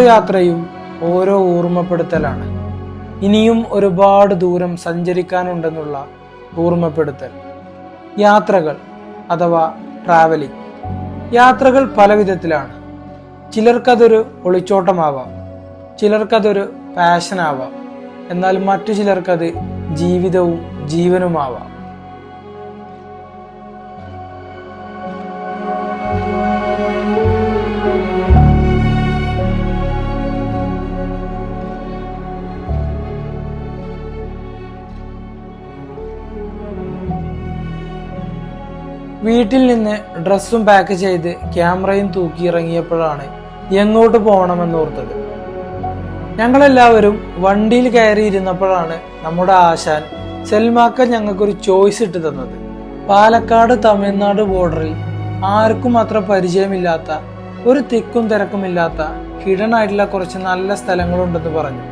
യാത്രയും ഓരോ ഓർമ്മപ്പെടുത്തലാണ് ഇനിയും ഒരുപാട് ദൂരം സഞ്ചരിക്കാനുണ്ടെന്നുള്ള ഓർമ്മപ്പെടുത്തൽ യാത്രകൾ അഥവാ ട്രാവലിംഗ്. യാത്രകൾ പല വിധത്തിലാണ്. ചിലർക്കതൊരു ഒളിച്ചോട്ടമാവാം ചിലർക്കതൊരു പാഷനാവാം എന്നാൽ മറ്റു ചിലർക്കത് ജീവിതവും ജീവനുമാവാം. വീട്ടിൽ നിന്ന് ഡ്രസ്സും പാക്ക് ചെയ്ത് ക്യാമറയും തൂക്കി ഇറങ്ങിയപ്പോഴാണ് എങ്ങോട്ട് പോകണമെന്നോർത്തത്. ഞങ്ങളെല്ലാവരും വണ്ടിയിൽ കയറിയിരുന്നപ്പോഴാണ് നമ്മുടെ ആശാൻ സെൽമാക്ക ഞങ്ങൾക്കൊരു ചോയ്സ് ഇട്ട് തന്നത്. പാലക്കാട് തമിഴ്നാട് ബോർഡറിൽ ആർക്കും അത്ര പരിചയമില്ലാത്ത ഒരു തിക്കും തിരക്കുമില്ലാത്ത കിടനായിട്ടുള്ള കുറച്ച് നല്ല സ്ഥലങ്ങളുണ്ടെന്ന് പറഞ്ഞു.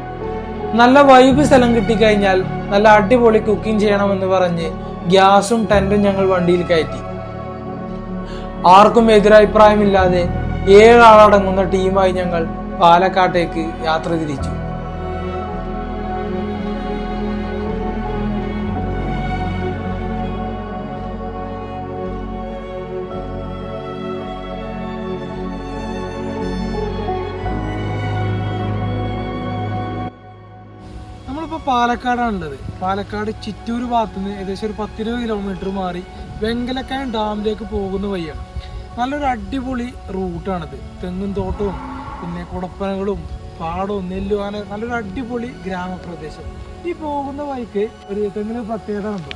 നല്ല വൈബ് സ്ഥലം കിട്ടിക്കഴിഞ്ഞാൽ നല്ല അടിപൊളി കുക്കിംഗ് ചെയ്യണമെന്ന് പറഞ്ഞ് ഗ്യാസും ടെന്റും ഞങ്ങൾ വണ്ടിയിൽ കയറ്റി. ആർക്കും എതിരഭിപ്രായമില്ലാതെ ഏഴാളടങ്ങുന്ന ടീമായി ഞങ്ങൾ പാലക്കാട്ടേക്ക് യാത്ര തിരിച്ചു. നമ്മളിപ്പോൾ പാലക്കാടാണുള്ളത് പാലക്കാട് ചിറ്റൂർ ഭാഗത്തുനിന്ന് ഏകദേശം ഒരു പത്തിരുപത് കിലോമീറ്റർ മാറി വെങ്കലക്കയം ഡാമിലേക്ക് പോകുന്ന വഴിയാണ്. നല്ലൊരു അടിപൊളി റൂട്ടാണിത്. തെങ്ങും തോട്ടവും പിന്നെ കുടപ്പനകളും പാടവും നെല്ലും അങ്ങനെ നല്ലൊരു അടിപൊളി ഗ്രാമപ്രദേശം. ഈ പോകുന്ന വഴിക്ക് ഒരു തെങ്ങിന് പ്രത്യേകത ഉണ്ട്.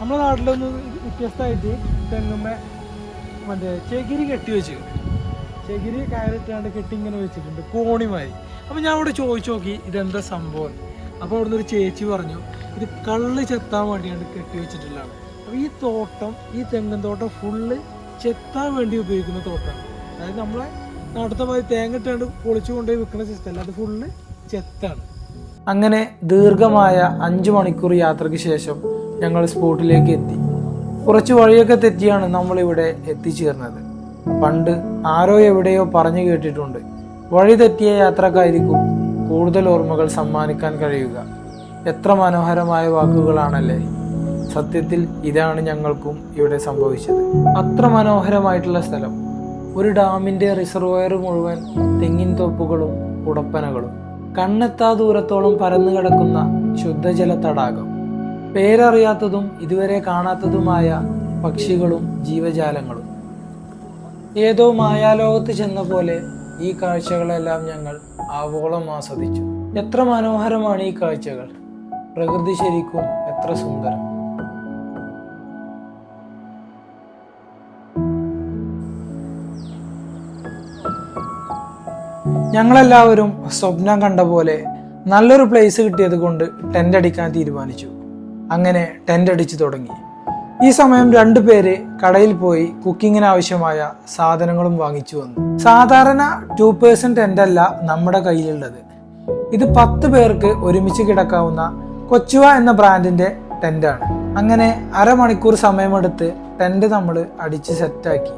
നമ്മുടെ നാട്ടിലൊന്ന് വ്യത്യസ്തമായിട്ട് തെങ്ങുമ്മ മറ്റേ ചകിരി കെട്ടി വെച്ചിട്ടുണ്ട് ചകിരി കയറിട്ടാണ്ട് കെട്ടി ഇങ്ങനെ വെച്ചിട്ടുണ്ട്. കോണിമാരി അപ്പം ഞാൻ അവിടെ ചോദിച്ചു നോക്കി ഇതെന്താ സംഭവം? അപ്പോൾ അവിടുന്ന് ഒരു ചേച്ചി പറഞ്ഞു ഇത് കള്ള് ചെത്താൻ വേണ്ടിയാണ് കെട്ടി വെച്ചിട്ടുള്ളതാണ്. അപ്പോൾ ഈ തോട്ടം ഈ തെങ്ങൻ തോട്ടം ഫുള്ള് ചെത്താൻ വേണ്ടി ഉപയോഗിക്കുന്ന തോട്ടാണ് അതായത് നമ്മളെ നാട്ടിലത്തെ പോലെ തേങ്ങ ഇട്ടാണ്ട് പൊളിച്ചു കൊണ്ടുപോയി വിൽക്കുന്ന സിസ്റ്റം അല്ല. അത് ഫുള്ള് ചെത്താണ്. അങ്ങനെ ദീർഘമായ അഞ്ചു മണിക്കൂർ യാത്രയ്ക്ക് ശേഷം ഞങ്ങൾ സ്പോട്ടിലേക്ക് എത്തി. കുറച്ച് വഴിയൊക്കെ തെറ്റിയാണ് നമ്മളിവിടെ എത്തിച്ചേർന്നത്. പണ്ട് ആരോ എവിടെയോ പറഞ്ഞു കേട്ടിട്ടുണ്ട്. വഴി തെറ്റിയ യാത്രക്കായിരിക്കും കൂടുതൽ ഓർമ്മകൾ സമ്മാനിക്കാൻ കഴിയുക. എത്ര മനോഹരമായ വാക്കുകളാണല്ലേ? സത്യത്തിൽ ഇതാണ് ഞങ്ങൾക്കും ഇവിടെ സംഭവിച്ചത്. അത്ര മനോഹരമായിട്ടുള്ള സ്ഥലം. ഒരു ഡാമിന്റെ റിസർവയർ മുഴുവൻ തെങ്ങിൻ തോപ്പുകളും ഉടപ്പനകളും. കണ്ണെത്താ ദൂരത്തോളം പരന്നു കിടക്കുന്ന ശുദ്ധജല തടാകം. പേരറിയാത്തതും ഇതുവരെ കാണാത്തതുമായ പക്ഷികളും ജീവജാലങ്ങളും. ഏതോ മായാലോകത്ത് ചെന്ന പോലെ ഈ കാഴ്ചകളെല്ലാം ഞങ്ങൾ ആവോളം ആസ്വദിച്ചു. എത്ര മനോഹരമാണ് ഈ കാഴ്ചകൾ. പ്രകൃതി ശരിക്കും എത്ര സുന്ദരം. ഞങ്ങളെല്ലാവരും സ്വപ്നം കണ്ട പോലെ നല്ലൊരു പ്ലേസ് കിട്ടിയത് കൊണ്ട് ടെന്റ് അടിക്കാൻ തീരുമാനിച്ചു. അങ്ങനെ ടെന്റ് അടിച്ചു തുടങ്ങി. ഈ സമയം രണ്ടു പേര് കടയിൽ പോയി കുക്കിങ്ങിന് ആവശ്യമായ സാധനങ്ങളും വാങ്ങിച്ചു വന്നു. സാധാരണ ടു പേഴ്സൺ ടെന്റ് അല്ല നമ്മുടെ കയ്യിലുള്ളത്. ഇത് പത്ത് പേർക്ക് ഒരുമിച്ച് കിടക്കാവുന്ന കൊച്ചുവ എന്ന ബ്രാൻഡിന്റെ ടെന്റാണ് അങ്ങനെ അരമണിക്കൂർ സമയമെടുത്ത് ടെന്റ് നമ്മൾ അടിച്ച് സെറ്റാക്കി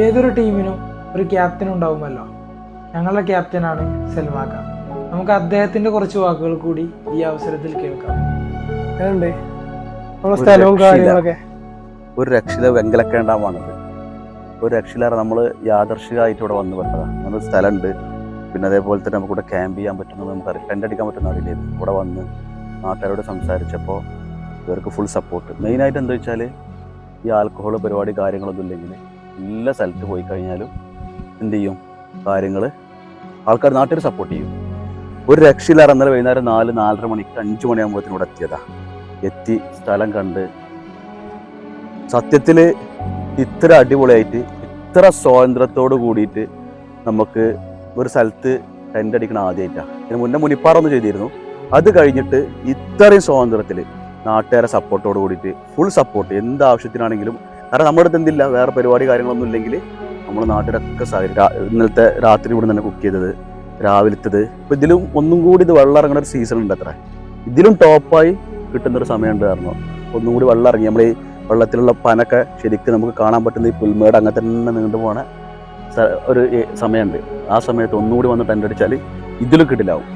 ഏതൊരു ടീമിനും ഒരു ക്യാപ്റ്റൻ ഉണ്ടാവുമല്ലോ. ഞങ്ങളുടെ ക്യാപ്റ്റനാണ് സൽമാക്ക. നമുക്ക് അദ്ദേഹത്തിന്റെ കുറച്ച് വാക്കുകൾ കൂടി ഈ അവസരത്തിൽ കേൾക്കാം. ഏതുണ്ട് നമ്മുടെ സ്ഥലവും കാര്യങ്ങളൊക്കെ? ഒരു രക്ഷിത വെങ്കലക്കേണ്ടാമാണത് ഒരു രക്ഷയില്ലാതെ നമ്മൾ യാദർശികമായിട്ട് ഇവിടെ വന്നു പെട്ടതാണ് നമ്മൾ സ്ഥലമുണ്ട്. പിന്നെ അതേപോലെ തന്നെ നമുക്ക് ഇവിടെ ക്യാമ്പ് ചെയ്യാൻ പറ്റുന്നത് നമുക്ക് ടെന്റ് അടിക്കാൻ പറ്റുന്ന അറിയില്ലായിരുന്നു ഇവിടെ വന്ന് നാട്ടുകാരോട് സംസാരിച്ചപ്പോൾ ഇവർക്ക് ഫുൾ സപ്പോർട്ട് മെയിനായിട്ട് എന്താ വെച്ചാൽ ഈ ആൽക്കഹോൾ പരിപാടി കാര്യങ്ങളൊന്നും ഇല്ലെങ്കിൽ എല്ലാ സ്ഥലത്ത് പോയി കഴിഞ്ഞാലും എന്ത് ചെയ്യും? കാര്യങ്ങൾ ആൾക്കാർ നാട്ടുകാർ സപ്പോർട്ട് ചെയ്യും. ഒരു രക്ഷയില്ലാതെ അന്നേരം വൈകുന്നേരം നാല് നാലര മണിക്ക് അഞ്ച് മണിയാകുമ്പോഴത്തേനും ഇവിടെ എത്തിയതാ. എത്തി സ്ഥലം കണ്ട് സത്യത്തിൽ ഇത്ര അടിപൊളിയായിട്ട് ഇത്ര സ്വാതന്ത്ര്യത്തോട് കൂടിയിട്ട് നമുക്ക് ഒരു സ്ഥലത്ത് ടെന്റ് അടിക്കണ ആദ്യമായിട്ടാണ് ഇതിന് മുന്നേ മുനിപ്പാറൊന്നും ചെയ്തിരുന്നു. അത് കഴിഞ്ഞിട്ട് ഇത്രയും സ്വാതന്ത്ര്യത്തിൽ നാട്ടുകാരെ സപ്പോർട്ടോട് കൂടിയിട്ട് ഫുൾ സപ്പോർട്ട് എന്ത് ആവശ്യത്തിനാണെങ്കിലും കാരണം നമ്മുടെ അടുത്ത് എന്തില്ല വേറെ പരിപാടി കാര്യങ്ങളൊന്നും ഇല്ലെങ്കിൽ നമ്മൾ നാട്ടിലൊക്കെ സഹകരി രാ- ഇന്നലത്തെ രാത്രി ഇവിടെ തന്നെ കുക്ക് ചെയ്തത് രാവിലത്തത്. ഇപ്പം ഇതിലും ഒന്നും കൂടി ഇത് വെള്ളം ഇറങ്ങുന്ന ഒരു സീസൺ ഉണ്ട് അത്ര. ഇതിലും ടോപ്പായി കിട്ടുന്നൊരു സമയമുണ്ട് കാരണം. ഒന്നും കൂടി വെള്ളം ഇറങ്ങി നമ്മൾ ഈ വെള്ളത്തിലുള്ള പനൊക്കെ ശരിക്കും നമുക്ക് കാണാൻ പറ്റുന്ന ഈ പുൽമേട് അങ്ങനെ തന്നെ നീണ്ടു പോണ ഒരു സമയമുണ്ട്. ആ സമയത്ത് ഒന്നുകൂടി വന്ന് ടെന്റ് അടിച്ചാൽ ഇതിലും കിട്ടില്ലാവും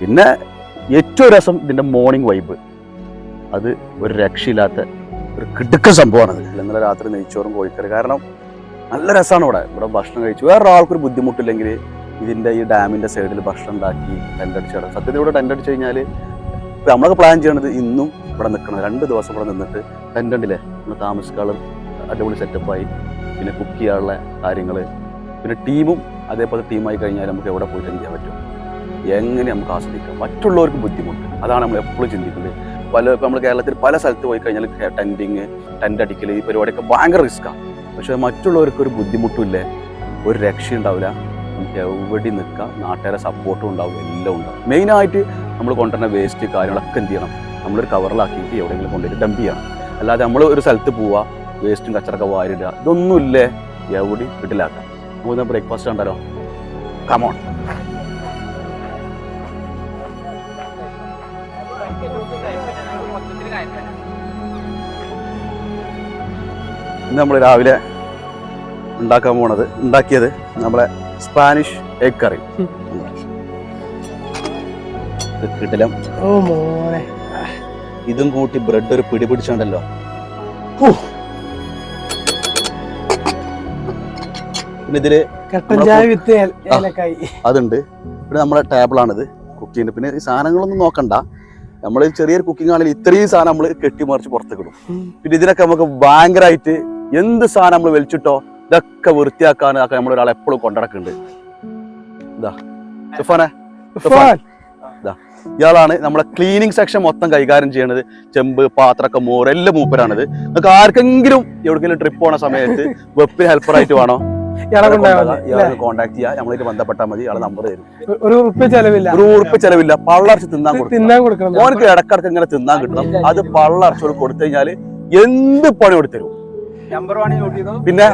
പിന്നെ ഏറ്റവും രസം ഇതിന്റെ മോർണിംഗ് വൈബ് അത് ഒരു രക്ഷയില്ലാത്ത ഒരു കിടുക്ക സംഭവമാണ് ഇന്നലെ രാത്രി നെയ്ച്ചോറും കോഴിക്കറി. കാരണം നല്ല രസമാണ് ഇവിടെ. ഇവിടെ ഭക്ഷണം കഴിച്ചു. വേറെ ആൾക്കൊരു ബുദ്ധിമുട്ടില്ലെങ്കിൽ ഇതിന്റെ ഈ ഡാമിന്റെ സൈഡിൽ ഭക്ഷണം ഉണ്ടാക്കി ടെന്റ് അടിച്ചു കിടക്കും സത്യത്തിൽ ഇവിടെ ടെന്റ് അടിച്ചു കഴിഞ്ഞാൽ ഇപ്പം നമ്മളൊക്കെ പ്ലാൻ ചെയ്യണത് ഇന്നും ഇവിടെ നിൽക്കണം. രണ്ട് ദിവസം ഇവിടെ നിന്നിട്ട് ടെന്റ് ഉണ്ടല്ലേ? നമ്മൾ താമസിക്കാളും അടിപൊളി സെറ്റപ്പായി പിന്നെ കുക്ക് ചെയ്യാനുള്ള കാര്യങ്ങൾ പിന്നെ ടീമും അതേപോലെ ടീമായി കഴിഞ്ഞാൽ നമുക്ക് എവിടെ പോയിട്ട് ചെയ്യാൻ പറ്റും? എങ്ങനെ നമുക്ക് ആസ്വദിക്കാം? മറ്റുള്ളവർക്ക് ബുദ്ധിമുട്ട്. അതാണ് നമ്മൾ എപ്പോഴും ചിന്തിക്കുന്നത്. പല ഇപ്പം നമ്മൾ കേരളത്തിൽ പല സ്ഥലത്ത് പോയി കഴിഞ്ഞാൽ ടെന്റിങ് ടെന്റ് അടിക്കൽ ഈ പരിപാടിയൊക്കെ ഭയങ്കര റിസ്ക്കാണ് പക്ഷേ മറ്റുള്ളവർക്ക് ഒരു ബുദ്ധിമുട്ടുമില്ലേ ഒരു രക്ഷയുണ്ടാവില്ല നമുക്ക് എവിടെ നിൽക്കാം. നാട്ടുകാരെ സപ്പോർട്ടും ഉണ്ടാവും. എല്ലാം ഉണ്ടാവും. മെയിനായിട്ട് നമ്മൾ കൊണ്ടുവരുന്ന വേസ്റ്റ് കാര്യങ്ങളൊക്കെ എന്ത് ചെയ്യണം? നമ്മളൊരു കവറിലാക്കിയിട്ട് എവിടെയെങ്കിലും കൊണ്ടുപോയി ഡംപ് ചെയ്യണം അല്ലാതെ നമ്മൾ ഒരു സ്ഥലത്ത് പോവുക വേസ്റ്റും കച്ചറൊക്കെ വാരിടുക ഇതൊന്നുമില്ലേ എവിടെ വീട്ടിലാക്കാം നമുക്ക് ബ്രേക്ക്ഫാസ്റ്റ് ഉണ്ടല്ലോ കമോൺ ഇന്ന് നമ്മൾ രാവിലെ ഉണ്ടാക്കാൻ പോണത് ഉണ്ടാക്കിയത് നമ്മളെ സ്പാനിഷ് എഗ് കറി. കിട്ടലം ഓ മോനെ. ഇതും കൂട്ടി ബ്രെഡ് ഒരു പിടി പിടിച്ചുണ്ടല്ലോ. പിന്നെ ഇതിൽ അതുണ്ട്. പിന്നെ നമ്മളെ ടേബിളാണിത്. കുക്കിങ്ങിന് പിന്നെ ഈ സാധനങ്ങളൊന്നും നോക്കണ്ട. നമ്മൾ ചെറിയൊരു കുക്കിംഗ് ആണെങ്കിൽ ഇത്രയും സാധനം നമ്മൾ കെട്ടിമറിച്ച് പുറത്തേക്ക് ഇടും. പിന്നെ ഇതിനൊക്കെ നമുക്ക് ഭയങ്കരമായിട്ട് എന്ത് സാധനം നമ്മൾ വലിച്ചിട്ടോ? ഇതൊക്കെ വൃത്തിയാക്കാനൊക്കെ നമ്മൾ ഒരാൾ എപ്പോഴും കൊണ്ടടക്കുന്നുണ്ട്. ഇതാ സുഫാനെ ഫാൻ. ഇയാളാണ് നമ്മളെ ക്ലീനിങ് സെക്ഷൻ മൊത്തം കൈകാര്യം ചെയ്യണത്. ചെമ്പ് പാത്രമൊക്കെ മോറ് എല്ലാം മൂപ്പരാണിത്. നിങ്ങൾക്ക് ആർക്കെങ്കിലും എവിടെയെങ്കിലും ട്രിപ്പ് പോണ സമയത്ത് വെപ്പിന് ഹെൽപ്പറായിട്ട് വേണോ? കോണ്ടാക്ട്? കോൺടാക്ട് നമ്മളായിട്ട് ബന്ധപ്പെട്ടാൽ മതി. ഇയാളെ നമ്പർ തരും. ഒരു ഉറുപ്പ് ചെലവില്ല. ഒരു ഉറുപ്പ് ചെലവില്ല. പള്ളർച്ച് തിന്നാൻ കൊടുക്കും തിന്നാൻ കൊടുക്കണം. ഓനക്ക് ഇടക്കിടക്ക് ഇങ്ങനെ തിന്നാൻ കിട്ടണം. അത് പള്ളർച്ചോട് കൊടുത്തു കഴിഞ്ഞാൽ എന്ത് പണി കൊടുത്തരും? പിന്നെ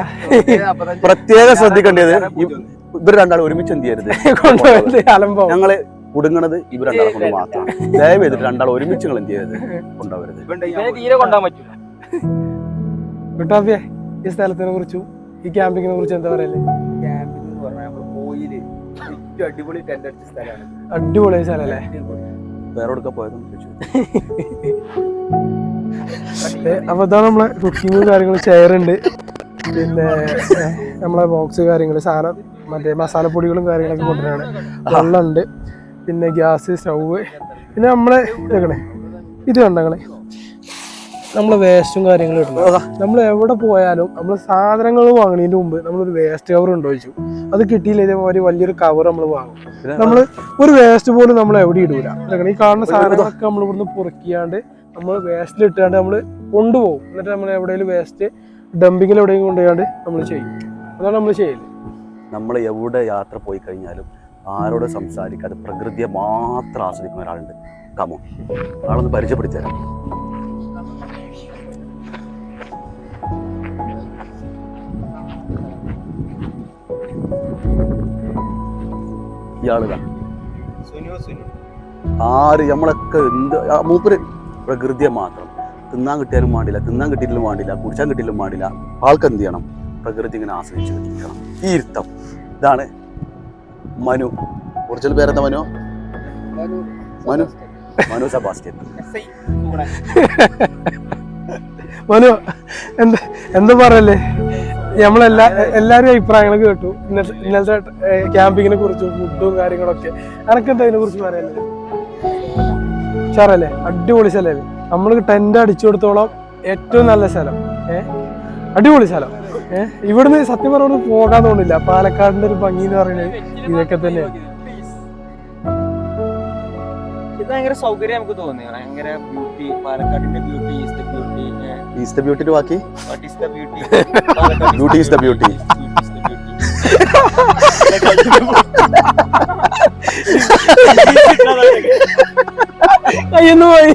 പ്രത്യേക ശ്രദ്ധിക്കേണ്ടത് ഇവർ രണ്ടാളും ഒരുമിച്ച് എന്ത് ചെയ്യരുത്. കൊണ്ടുപോയത് അലമ്പോ. ഞങ്ങൾ കുടുങ്ങണത് ഇവർ രണ്ടാളെ കൊണ്ട് മാത്രമാണ് ദയവ് ചെയ്തിട്ട് രണ്ടാൾ ഒരുമിച്ച് നിങ്ങൾ എന്ത് ചെയ്യരുത്. കൊണ്ടുപോകരുത് കുട്ടാപ്പിയെ ഈ സ്ഥലത്തിനെ കുറിച്ചും ഈ ക്യാമ്പിങ്ങിനെ കുറിച്ച് എന്താ പറയല്ലേ ക്യാമ്പിംഗ് എന്ന് പറഞ്ഞാൽ നമ്മൾ കോയിൽ അടിപൊളി ടെന്റ് അടിച്ച സ്ഥലമാണ്. അടിപൊളി സ്ഥലല്ലേ? വേറെ കൊടുക്കാൻ പോയതും ചോദിച്ചു. ഏ, അപ്പൊ ഇതാണ് നമ്മളെ കുക്കിങ്ങും കാര്യങ്ങളും ഷെയർ ഉണ്ട് പിന്നെ നമ്മളെ ബോക്സ് കാര്യങ്ങൾ സാധനം മറ്റേ മസാലപ്പൊടികളും കാര്യങ്ങളൊക്കെ കൊണ്ടുവരാണ്. വെള്ളമുണ്ട് പിന്നെ ഗ്യാസ് സ്റ്റൗവ് പിന്നെ നമ്മളെ ഇതൊക്കെ ഇത് കണ്ടങ്ങളെ നമ്മളെ വേസ്റ്റും കാര്യങ്ങളും ഇടുന്നത് നമ്മൾ എവിടെ പോയാലും നമ്മൾ സാധനങ്ങൾ വാങ്ങുന്നതിന് മുമ്പ് നമ്മളൊരു വേസ്റ്റ് കവർ ഉണ്ടോ ചോദിച്ചു. അത് കിട്ടിയില്ല ഇതേമാതിരി വലിയൊരു കവർ നമ്മൾ വാങ്ങും. നമ്മൾ ഒരു വേസ്റ്റ് പോലും നമ്മൾ എവിടെ ഇടൂല. ഈ കാണുന്ന സാധനങ്ങളൊക്കെ നമ്മൾ ഇവിടുന്ന് പൊറുക്കിയാണ്ട് നമ്മൾ വേസ്റ്റിൽ ഇട്ടാണ്ട് നമ്മൾ കൊണ്ടുപോകും. എന്നിട്ട് നമ്മൾ എവിടെയെങ്കിലും വേസ്റ്റ് ഡംപിങ്ങിൽ എവിടെയെങ്കിലും കൊണ്ടുപോയാണ്ട് നമ്മൾ ചെയ്യും. അതാണ് നമ്മൾ ചെയ്യൽ. നമ്മൾ എവിടെ യാത്ര പോയി കഴിഞ്ഞാലും ആരോട് സംസാരിക്കാതെ പ്രകൃതിയെ മാത്രം ആസ്വദിക്കുന്ന ഒരാളുണ്ട് കമോ ആളൊന്ന് പരിചയപ്പെടുത്തി തരാം. ആര്? നമ്മളൊക്കെ എന്ത്? മൂപ്പര്. പ്രകൃതിയെ മാത്രം. തിന്നാൻ കിട്ടിയാലും വേണ്ടില്ല തിന്നാൻ കിട്ടിയാലും വേണ്ടില്ല കുടിച്ചാൻ കിട്ടിയാലും വേണ്ടില്ല. ആൾക്ക് എന്ത് ചെയ്യണം? പ്രകൃതി ഇങ്ങനെ ആശ്രയിച്ചു നിൽക്കണം ഈ ഇരുത്തം. ഇതാണ് മനു. ഒറിജിനൽ പേരെന്താ മനു? മനു. മനു സെബാസ്റ്റ്യൻ. മനു എന്താ എന്താ പറയല്ലേ നമ്മളെല്ലാ എല്ലാവരും അഭിപ്രായങ്ങൾ കേട്ടു. ഇന്നത്തെ ഇന്നലത്തെ ക്യാമ്പിങ്ങിനെ കുറിച്ചും ഫുഡും കാര്യങ്ങളൊക്കെ. അനക്കെന്താ അതിനെ കുറിച്ച് പറയാനുള്ളത്? സാറല്ലേ അടിപൊളി സ്ഥലമല്ലേ നമ്മൾക്ക് ടെന്റ് അടിച്ചു കൊടുത്തോളം ഏറ്റവും നല്ല സ്ഥലം. ഏ? അടിപൊളി സ്ഥലം. ഏ? ഇവിടുന്ന് സത്യം പറഞ്ഞ പോകാൻ തോന്നില്ല. പാലക്കാടിന്റെ ഒരു ഭംഗി എന്ന് പറയുന്നത് ഇതൊക്കെ തന്നെയാണ് ഇത് ഭയങ്കര സൗകര്യം നമുക്ക് തോന്നി. ഭയങ്കര ബ്യൂട്ടി പാലക്കാടിന്റെ beauty is the beauty is the ബ്യൂട്ടിന്റെ ബാക്കി? What is the beauty beauty. കയ്യിന്ന് പോയി.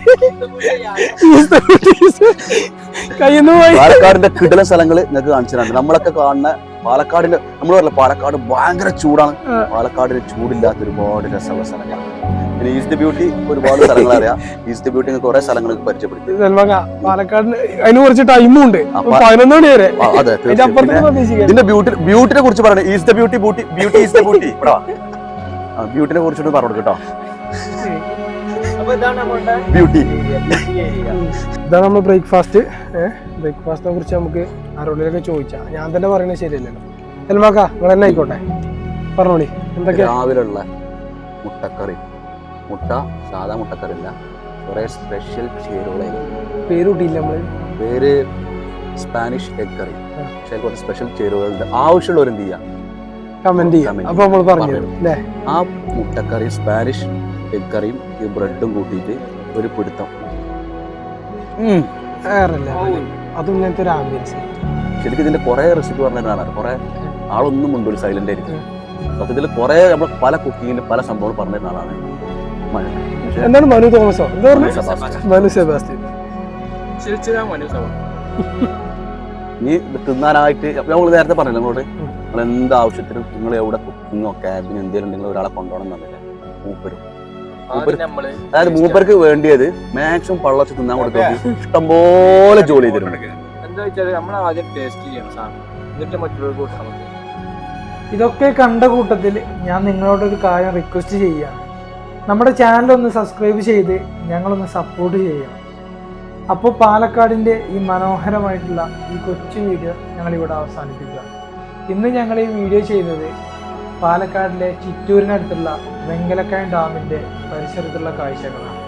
കയ്യിന്ന് പോയി. പാലക്കാടിന്റെ കിടല സ്ഥലങ്ങൾ നിങ്ങൾക്ക് കാണിച്ചു തരാണ്ട് നമ്മളൊക്കെ കാണുന്ന പാലക്കാടിന്റെ നമ്മൾ പറഞ്ഞ പാലക്കാട് ഭയങ്കര ചൂടാണ്. പാലക്കാടിന് ചൂടില്ലാത്ത ഒരുപാട് രസമുള്ള സ്ഥലങ്ങളാണ്. പിന്നെ ഈസ്റ്റ് ബ്യൂട്ടി ഒരുപാട് സ്ഥലങ്ങൾ അറിയാം. ഈസ്റ്റ് ബ്യൂട്ടി കുറെ സ്ഥലങ്ങൾ പരിചയപ്പെടുത്തി. സെൽവക പാലക്കാടിന് അതിന് കുറച്ച് ടൈമും ഉണ്ട്. പതിനൊന്ന് മണി വരെ. അതെ ഇതിന്റെ ബ്യൂട്ടി ബ്യൂട്ടിനെ കുറിച്ച് പറയണേ. Is the beauty beauty beauty is the beauty ഇവിടെ ബ്യൂട്ടിനെ കുറിച്ചൊന്ന് പറഞ്ഞു കേട്ടോ. ബ്യൂട്ടി ഇതാണ് നമ്മൾ ബ്രേക്ക്ഫാസ്റ്റ് ബ്രേക്ക്ഫാസ്റ്റിനെ കുറിച്ച് നമുക്ക് ആരോടെങ്കിലൊക്കെ ചോദിച്ചാൽ ഞാൻ തന്നെ പറയുന്നത് ശരിയല്ലല്ലോ. സെൽമാക്ക നിങ്ങൾ തന്നെ ആയിക്കോട്ടെ. പറഞ്ഞോളി. എന്തൊക്കെയാ? രാവിലെ ഉള്ള മുട്ടക്കറി. മുട്ട സാധാ മുട്ടക്കറില്ല കുറെ സ്പെഷ്യൽ ചേരുവകളായിരിക്കും പേര് നമ്മൾ പേര് സ്പാനിഷ് എഗ് കറി. പക്ഷേ കുറച്ച് സ്പെഷ്യൽ ചേരുവകളുണ്ട്. ആവശ്യമുള്ളവർ എന്ത് ചെയ്യാം? കമന്റ് ചെയ്യാം. അപ്പോൾ അപ്പൊ നമ്മൾ പറഞ്ഞു. അല്ലേ? ആ മുട്ടക്കറി സ്പാനിഷ് എഗ് കറിയും ഈ ബ്രെഡും കൂട്ടിയിട്ട് ഒരു പിടുത്തം. അതും ഇങ്ങനത്തെ ഒരു ആംബിയൻസ് ശരിക്കും ഇതിന്റെ കുറെ റെസിപ്പി പറഞ്ഞതാണ് കുറെ ആളൊന്നും ഉണ്ട് ഒരു സൈലന്റ് ആയിരിക്കും സത്യത്തിൽ കുറെ നമ്മൾ പല കുക്കിങ്ങിന്റെ പല സംഭവങ്ങൾ പറഞ്ഞിരുന്ന ആളാണ് മനു. എന്താണ് മനു തോമസോ? എന്താ മനു പറഞ്ഞു. മനു സെബാസ്റ്റ്യൻ. നീ തിന്നാനായിട്ട് നമ്മൾ നേരത്തെ പറഞ്ഞില്ല നിങ്ങളോട്? നിങ്ങൾ എന്ത് ആവശ്യത്തിനും നിങ്ങൾ എവിടെ കുക്കിങ്ങോ ക്യാബിന് എന്തെങ്കിലും നിങ്ങൾ ഒരാളെ കൊണ്ടുപോകണം എന്നല്ല മൂപ്പരും. അതായത് മൂപ്പർക്ക് വേണ്ടിയത് മാക്സിമം പള്ളച്ച് തിന്നാൻ കൊടുത്തു ഇഷ്ടംപോലെ ജോലി ചെയ്തിട്ടുണ്ട്. എന്താ നമ്മൾ ആദ്യം ടേസ്റ്റ് ചെയ്യണം സാധനം എന്നിട്ട് മറ്റുള്ളവർക്ക് ഇതൊക്കെ കണ്ട കൂട്ടത്തിൽ ഞാൻ നിങ്ങളോട് ഒരു കാര്യം റിക്വസ്റ്റ് ചെയ്യുകയാണ് നമ്മുടെ ചാനൽ ഒന്ന് സബ്സ്ക്രൈബ് ചെയ്ത് ഞങ്ങളൊന്ന് സപ്പോർട്ട് ചെയ്യണം അപ്പോൾ പാലക്കാടിന്റെ ഈ മനോഹരമായിട്ടുള്ള ഈ കൊച്ചു വീഡിയോ ഞങ്ങളിവിടെ അവസാനിപ്പിക്കുക. ഇന്ന് ഞങ്ങൾ ഈ വീഡിയോ ചെയ്തത് പാലക്കാടിലെ ചിറ്റൂരിനടുത്തുള്ള വെങ്കലക്കായൻ ഡാമിന്റെ പരിസരത്തുള്ള കാഴ്ചകളാണ്.